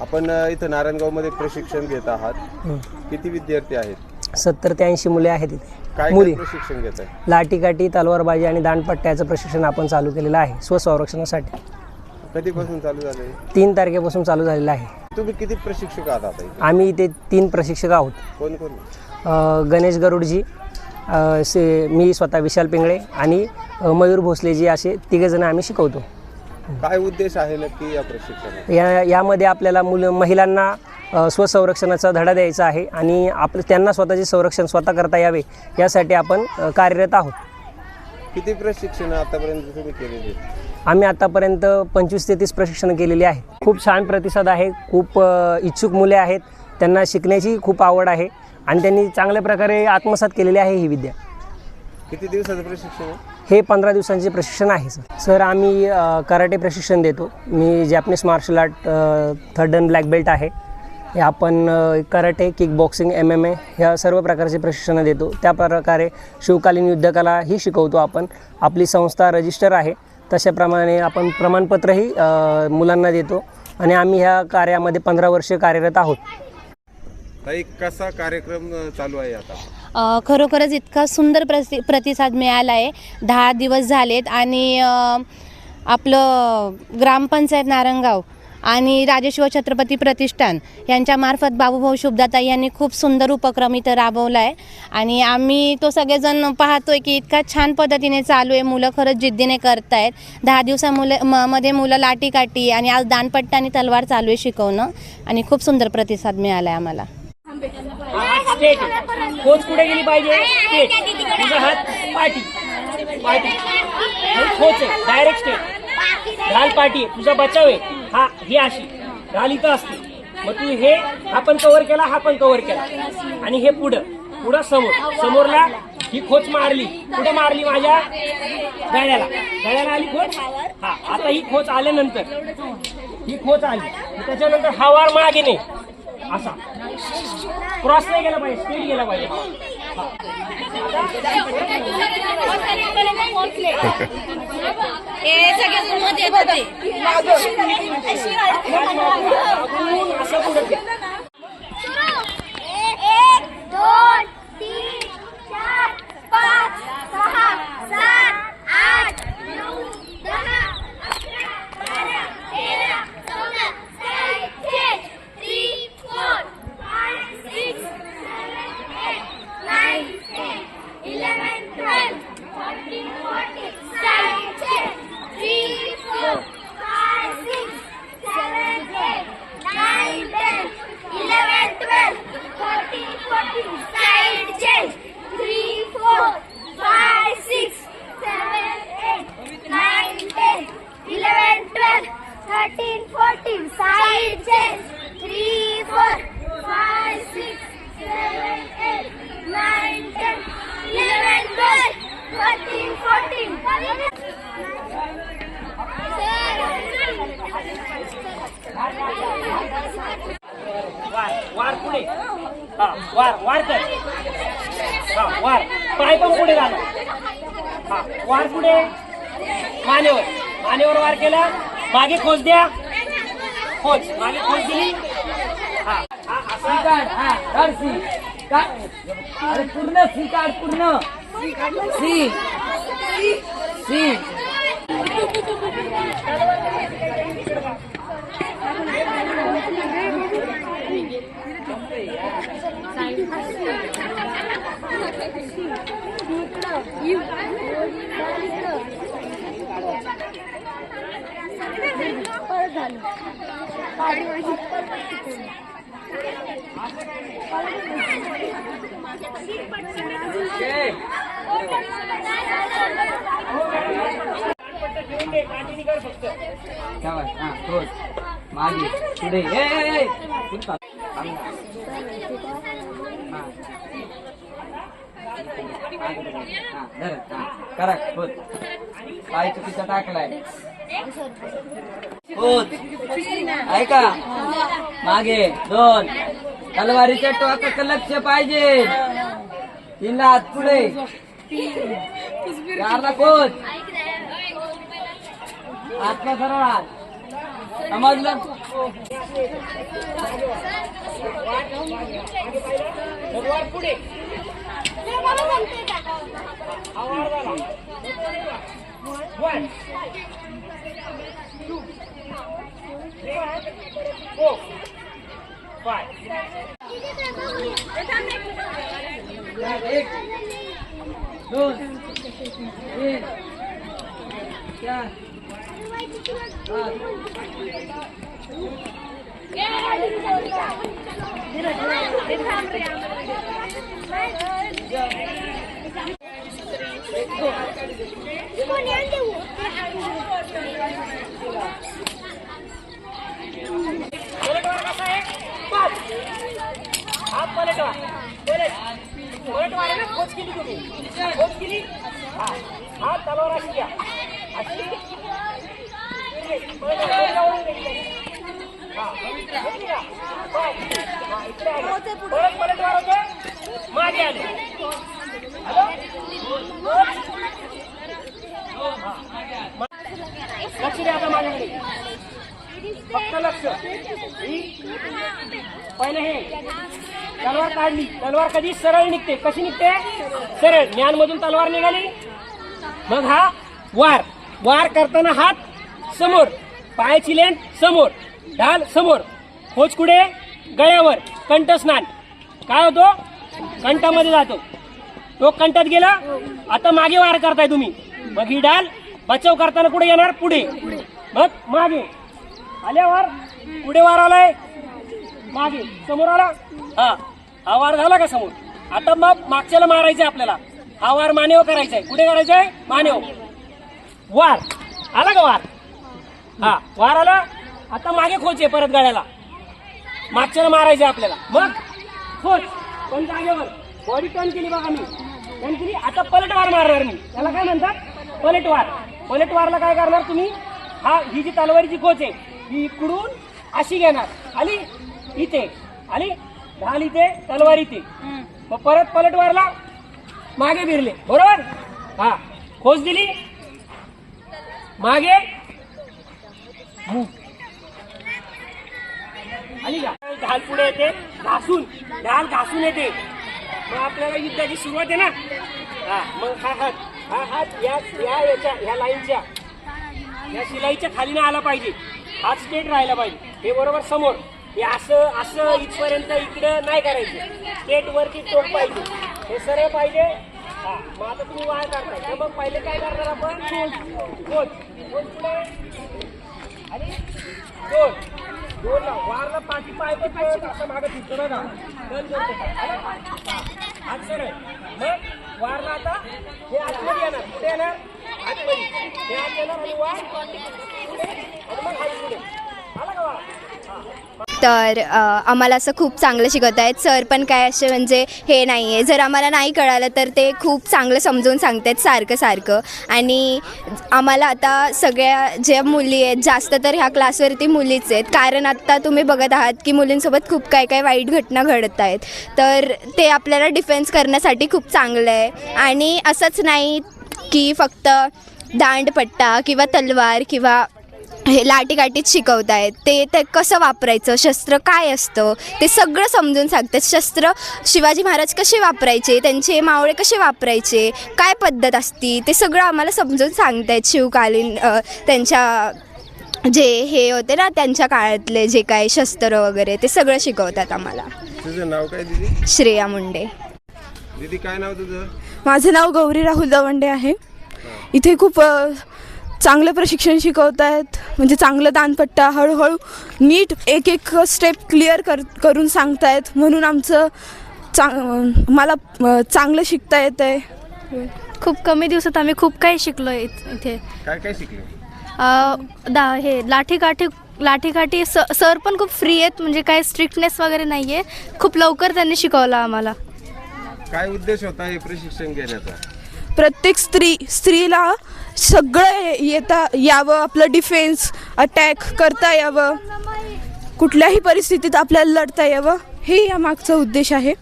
आपण इथं नारायणगावमध्ये प्रशिक्षण घेत आहात. किती विद्यार्थी आहेत? सत्तर ते ऐंशी मुले आहेत इथे. काय मुली. प्रशिक्षण घेत आहे लाठीकाठी तलवारबाजी आणि दांडपट्ट्याचं प्रशिक्षण आपण चालू केलेलं आहे स्वसंरक्षणासाठी. कधीपासून चालू झालंय? तीन तारखेपासून चालू झालेलं आहे. तुम्ही किती प्रशिक्षक आहात आता इथे? आम्ही इथे तीन प्रशिक्षक आहोत. कोण कोण? अ, गणेश गरुडजी अ, से मी स्वतः विशाल पिंगळे आणि अ, मयूर भोसलेजी असे तिघेजण आम्ही शिकवतो. काय उद्देश आहे नक्की या प्रशिक्षणात या यामध्ये आपल्याला मुलं महिलांना अ, स्वसंरक्षणाचा धडा द्यायचा आहे आणि आप त्यांना स्वतःचे संरक्षण स्वतः करता यावे यासाठी आपण अ, कार्यरत आहोत. किती प्रशिक्षण आतापर्यंत तुम्ही केलेली? आम्ही आतापर्यंत पंचवीस ते तीस प्रशिक्षण केलेली आहे. खूप छान प्रतिसाद आहे खूप अ, इच्छुक मुले आहेत त्यांना शिकण्याची खूप आवड आहे आणि त्यांनी चांगल्या प्रकारे आत्मसात केलेली आहे ही विद्या. किती दिवसाचं प्रशिक्षण आहे? हे पंधरा दिवसांचे प्रशिक्षण आहे सर. सर आम्ही कराटे प्रशिक्षण देतो. मी Japanese martial art third and black belt आहे. हे आपण karate kick boxing M M A ह्या सर्व प्रकारचे प्रशिक्षण देतो. त्या प्रकारे शिवकालीन युद्धकला ही शिकवतो आपण. आपली संस्था रजिस्टर आहे. तशाप्रमाणे आपण प्रमाणपत्रही मुलांना देतो. आणि आम्ही ह्या कार्यामध्ये पंधरा वर्षे कार्यरत आहोत. ताई कसा कार्यक्रम चालू आहे आता? खरोखरच इतका सुंदर प्रति प्रतिसाद मिळाला आहे दहा दिवस झालेत आणि आपलं ग्रामपंचायत नारंगाव आणि राजेशिव छत्रपती प्रतिष्ठान यांच्यामार्फत बाबूभाऊ शुभदाताई यांनी खूप सुंदर उपक्रम इथं राबवला आहे आणि आम्ही तो सगळेजण पाहतोय की इतका छान पद्धतीने चालू आहे. मुलं खरंच जिद्दीने करतायत. दहा दिवसा मुलं म मध्ये मुलं लाटीकाठी आणि आज दानपट्टा आणि तलवार चालू आहे शिकवणं. आणि खूप सुंदर प्रतिसाद मिळाला आहे आम्हाला. स्टेट कोच कुठे गेली पाहिजे? स्टेट. तुझा हात पाठी. पाठी. खोच आहे. डायरेक्ट स्टेट घाल पाठी तुझा बचाव आहे. हा ही अशी. राली इथं असते. मग तू हे हा पण कव्हर केला हा पण कव्हर केला. आणि हे पुढं. पुढं समोर. समोरला ही खोच मारली. कुठं मारली माझ्या गळ्याला गळ्याला आली खोच हा आता ही खोच आल्यानंतर. ही खोच आली. त्याच्यानंतर हवार मागे नाही असा. क्रॉस नाही गेला पाहिजे स्पीड गेला पाहिजे. एक दोन तीन चार पाच सहा सात आठ नऊ दहा अकरा बारा तेरा चौदा सहा three four five six seven eight nine ten eleven twelve thirteen fourteen seven three four five six seven, eight, nine, ten, eleven, twelve, thirteen, fourteen, side change, three, four, five, six, seven, eight, nine, ten, eleven, twelve, nine fourteen side change three four five six वार पुढे. झालं हा वार. पुढे मान्यवर मान्यवर वार केला. मागे खोच द्या. खोच मागे खोच दिली? हा. हा असा काढ हा. काढ सी. काढ अरे पूर्ण सी काढ पूर्ण. सी. सी. कंटिन्यू कर फक्त हा मागे पुढे हा. करा होत पाय चुकीचा टाकलाय. ऐका मागे दोन. तलवारीच्या टोकाचं लक्ष पाहिजे. तीन हात पुढे. चारला कोच आत्मा सरळ हात. समजलं? पुढे. हा वार झाला वन टू फोर फाय एक दोन तीन चार पाच पलटवार कसा आहे पाच हा पलटवार पलट पलटवार आहे ना खोच केली तुम्ही खोच केली हा हा तलवार अशी घ्या अशी पलटवार, पलटवारून घ्यायची. हा, घेतली का? पाच. हा, इकडे आले. परत पलटवार होतं मागे आले हॅलो लक्ष द्या आता माझ्याकडे फक्त लक्ष. पहिले हे. तलवार काढली. तलवार कधी सरळ निघते. कशी निघते? सरळ. ज्ञान मधून तलवार निघाली. मग हा वार. वार करताना हात समोर. पायाची लेन समोर. ढाल समोर. खोच कुठे गळ्यावर. कंठस्नान. काय होतो? कंठामध्ये जातो. तो कंठात गेला. आता मागे वार करताय तुम्ही. मग ही डाल बचाव करताना कुठे येणार? पुढे. मग मागे. आल्यावर पुढे वार आलाय. मागे समोर आला. हा हा वार झाला का समोर? आता मग मागच्याला मारायचंय आपल्याला. हा वार मानेव करायचाय. कुठे करायचंय मानेव. वार. आला का वार? हा वार आला. आता मागे खोच आहे परत गाड्याला मागच्याला मारायचंय आपल्याला. मग खोच. पण जागेवर? बॉडी टर्न केली बघा मी. टर्न केली. आता पलटवार मारणार मी. त्याला काय म्हणतात? पलटवार पलटवारला काय करणार तुम्ही? हा ही जी तलवारीची खोच आहे ही इकडून अशी घेणार. आली इथे. आली. ढाल इथे तलवार इथे मग परत पलटवारला मागे फिरले बरोबर? हा. खोच दिली. मागे. का ढाल पुढे येते. घासून. ढाल घासून येते. मग आपल्याला युद्धाची सुरुवात आहे ना? हा. मग हा हात. हा हात या या याच्या ह्या लाईनच्या. या शिलाईच्या खाली ना आला पाहिजे. हात स्टेट राहायला पाहिजे हे बरोबर समोर. हे असं असं इथपर्यंत इकडं नाही करायचं. स्ट्रेट वरती टोक पाहिजे. हे सरळ पाहिजे. हा मग आता तुम्ही वाय करताय तर मग पहिले काय करणार आपण? कोच कोच पुढे आणि दोन दोन ला वारला पाठी पाय पण असं मागं फिरतो बघा. दल करतो हात सरळ मग वारला आता हे आतमध्ये येणार. कुठे येणार. आतमध्ये. हे आत येणार आणि आणि मग पुढे आला का तर आम्हाला असं खूप चांगलं शिकवत आहेत. सर पण काय असे म्हणजे हे नाही आहे जर आम्हाला नाही कळालं तर ते खूप चांगलं समजून सांगतात सारखं सारखं. आणि आम्हाला आता सगळ्या ज्या मुली आहेत जास्त तर ह्या क्लासवरती मुलीच आहेत. कारण आत्ता तुम्ही बघत आहात की मुलींसोबत खूप काय काय वाईट घटना घडत आहेत. तर ते आपल्याला डिफेन्स करण्यासाठी खूप चांगलं आहे. आणि असंच नाही की फक्त दांडपट्टा किंवा तलवार किंवा हे लाटीकाठीत शिकवत आहेत ते ते कसं वापरायचं? शस्त्र काय असतं? ते सगळं समजून सांगतात. शस्त्र शिवाजी महाराज कसे वापरायचे? त्यांचे मावळे कसे वापरायचे? काय पद्धत असती? ते सगळं आम्हाला समजून सांगतायत शिवकालीन त्यांच्या जे हे होते ना त्यांच्या काळातले जे काय शस्त्र वगैरे ते सगळं शिकवतात आम्हाला. तुझं नाव काय दिदी? श्रेया मुंडे. दिदी काय नाव तुझं? माझं नाव गौरी राहुल दवंडे आहे. इथे खूप चांगलं प्रशिक्षण शिकवत आहेत म्हणजे चांगलं दानपट्टा हळूहळू नीट एक एक स्टेप क्लिअर कर करून सांगतायत. म्हणून आमचं चांग मला चांगलं शिकता येतं आहे खूप कमी दिवसात आम्ही खूप काही शिकलो इथे. काय काय शिकले? अ, दा हे लाठीकाठी लाठीकाठी स सर पण खूप फ्री आहेत. म्हणजे काही स्ट्रिक्टनेस वगैरे नाही आहे खूप लवकर त्यांनी शिकवलं आम्हाला. काय उद्देश होता हे प्रशिक्षण घेण्याचा? प्रत्येक स्त्री स्त्रीला सगळं येता यावं आपलं डिफेन्स अटॅक करता यावं. कुठल्याही परिस्थितीत आपल्याला लढता यावं हे या मागचा उद्देश आहे.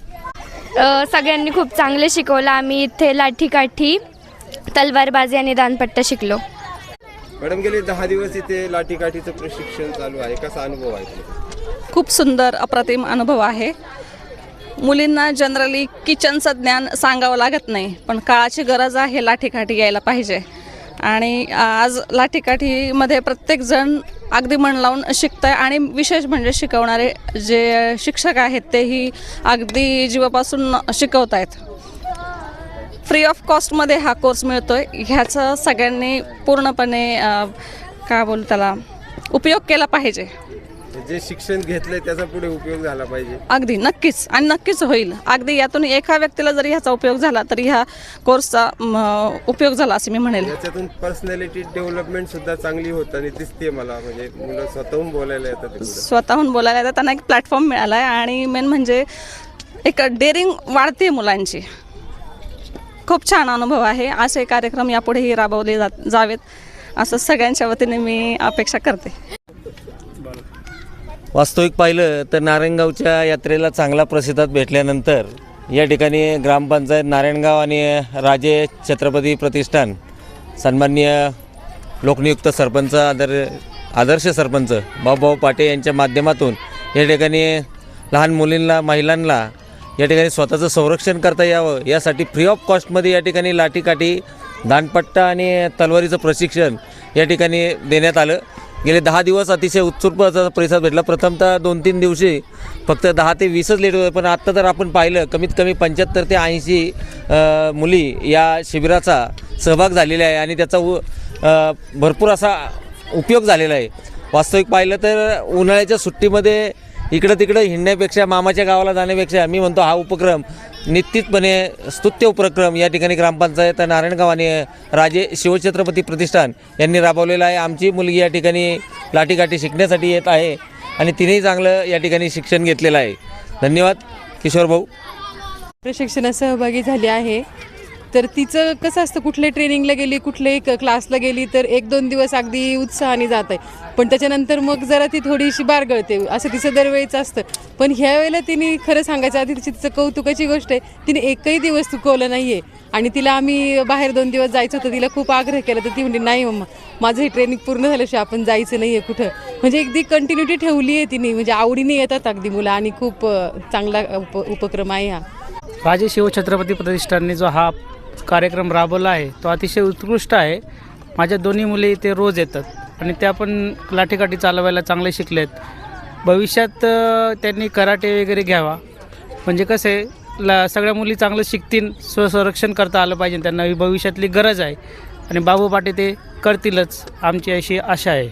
सगळ्यांनी खूप चांगले शिकवलं. आम्ही इथे लाठीकाठी तलवारबाजी आणि दानपट्टा शिकलो. मॅडम गेले दहा दिवस इथे लाठीकाठीचं प्रशिक्षण चालू आहे. कसा अनुभव आहे? खूप सुंदर अप्रतिम अनुभव आहे. मुलींना जनरली किचनचं ज्ञान सांगावं लागत नाही पण काळाची गरज आहे लाठीकाठी यायला पाहिजे. आणि आज लाठीकाठीमध्ये प्रत्येकजण अगदी मन लावून शिकत आहे आणि विशेष म्हणजे शिकवणारे जे शिक्षक आहेत तेही अगदी जीवापासून शिकवत आहेत फ्री ऑफ कॉस्टमध्ये हा कोर्स मिळतो आहे ह्याचा सगळ्यांनी पूर्णपणे का काय बोलू त्याला उपयोग केला पाहिजे. जे शिक्षण घेतलंय त्याचा पुढे उपयोग झाला पाहिजे. अगदी नक्कीच. आणि नक्कीच होईल. अगदी यातून एका व्यक्तीला जरी ह्याचा उपयोग झाला तरी ह्या कोर्सचा उपयोग झाला असं मी म्हणेल. याच्यातून पर्सनॅलिटी डेव्हलपमेंट सुद्धा चांगली होताना दिसते मला. म्हणजे मुलं स्वतःहून बोलायला येतात. स्वतःहून बोलायला येतात त्यांना एक प्लॅटफॉर्म मिळाला आहे आणि मेन म्हणजे एक डेअरिंग वाढते मुलांची. खूप छान अनुभव आहे. असे कार्यक्रम यापुढेही राबवले जात जावेत. असं सगळ्यांच्या वतीने मी अपेक्षा करते. वास्तविक पाहिलं तर नारायणगावच्या यात्रेला चांगला प्रतिसाद भेटल्यानंतर या ठिकाणी ग्रामपंचायत नारायणगाव आणि राजे छत्रपती प्रतिष्ठान सन्माननीय लोकनियुक्त सरपंच आदर आदर्श सरपंच बाबूभाऊ पाटे यांच्या माध्यमातून या ठिकाणी लहान मुलींना महिलांना या ठिकाणी स्वतःचं संरक्षण करता यावं यासाठी फ्री ऑफ कॉस्टमध्ये या ठिकाणी लाठीकाठी दानपट्टा आणि तलवारीचं प्रशिक्षण या ठिकाणी देण्यात आलं. गेले दहा दिवस अतिशय उत्सुक असा प्रतिसाद भेटला. प्रथमतः दोन तीन दिवशी फक्त दहा ते वीसच लेट होते पण आत्ता जर आपण पाहिलं कमीत कमी पंच्याहत्तर ते ऐंशी मुली या शिबिराचा सहभाग झालेला आहे आणि त्याचा उ भरपूर असा उपयोग झालेला आहे. वास्तविक पाहिलं तर उन्हाळ्याच्या सुट्टीमध्ये इकडं तिकडं हिंडण्यापेक्षा मामाच्या गावाला जाण्यापेक्षा मी म्हणतो हा उपक्रम निश्चितपणे स्तुत्य उपक्रम या ठिकाणी ग्रामपंचायत नारायणगाव आणि राजे शिवछत्रपती प्रतिष्ठान यांनी राबवलेला आहे. आमची मुलगी या ठिकाणी लाठीकाठी शिकण्यासाठी येत आहे आणि तिनेही चांगलं या ठिकाणी शिक्षण घेतलेलं आहे. धन्यवाद किशोर भाऊ प्रशिक्षणात सहभागी झाली आहे. तर तिचं कसं असतं कुठल्या ट्रेनिंगला गेली कुठल्याही क्लासला गेली तर एक दोन दिवस अगदी उत्साहाने जात आहे. पण त्याच्यानंतर मग जरा ती थोडीशी बारगळते. असं तिचं दरवेळीच असतं. पण ह्या वेळेला तिने खरं सांगायचं आधी तिची तिचं कौतुकाची गोष्ट आहे. तिने एकही दिवस चुकवलं नाही आहे आणि तिला आम्ही बाहेर दोन दिवस जायचं होतं तिला खूप आग्रह केला. तर ती म्हणजे नाही मम्मा माझं हे ट्रेनिंग पूर्ण झाल्याशिवाय आपण जायचं नाही आहे कुठं. म्हणजे अगदी कंटिन्युटी ठेवली आहे तिने. म्हणजे आवडीने येतात अगदी मुलं आणि खूप चांगला उप उपक्रम आहे हा. राजे शिवछत्रपती प्रतिष्ठानने जो हा कार्यक्रम राबवला आहे तो अतिशय उत्कृष्ट आहे. माझ्या दोन्ही मुली इथे रोज येतात आणि त्या पण लाठीकाठी चालवायला चांगले शिकलेत. भविष्यात त्यांनी कराटे वगैरे घ्यावा. म्हणजे कसं आहे ला सगळ्या मुली चांगलं शिकतील स्वसंरक्षण करता आलं पाहिजे त्यांना ही भविष्यातली गरज आहे. आणि बाबू पाटे ते करतीलच आमची अशी आशा आहे.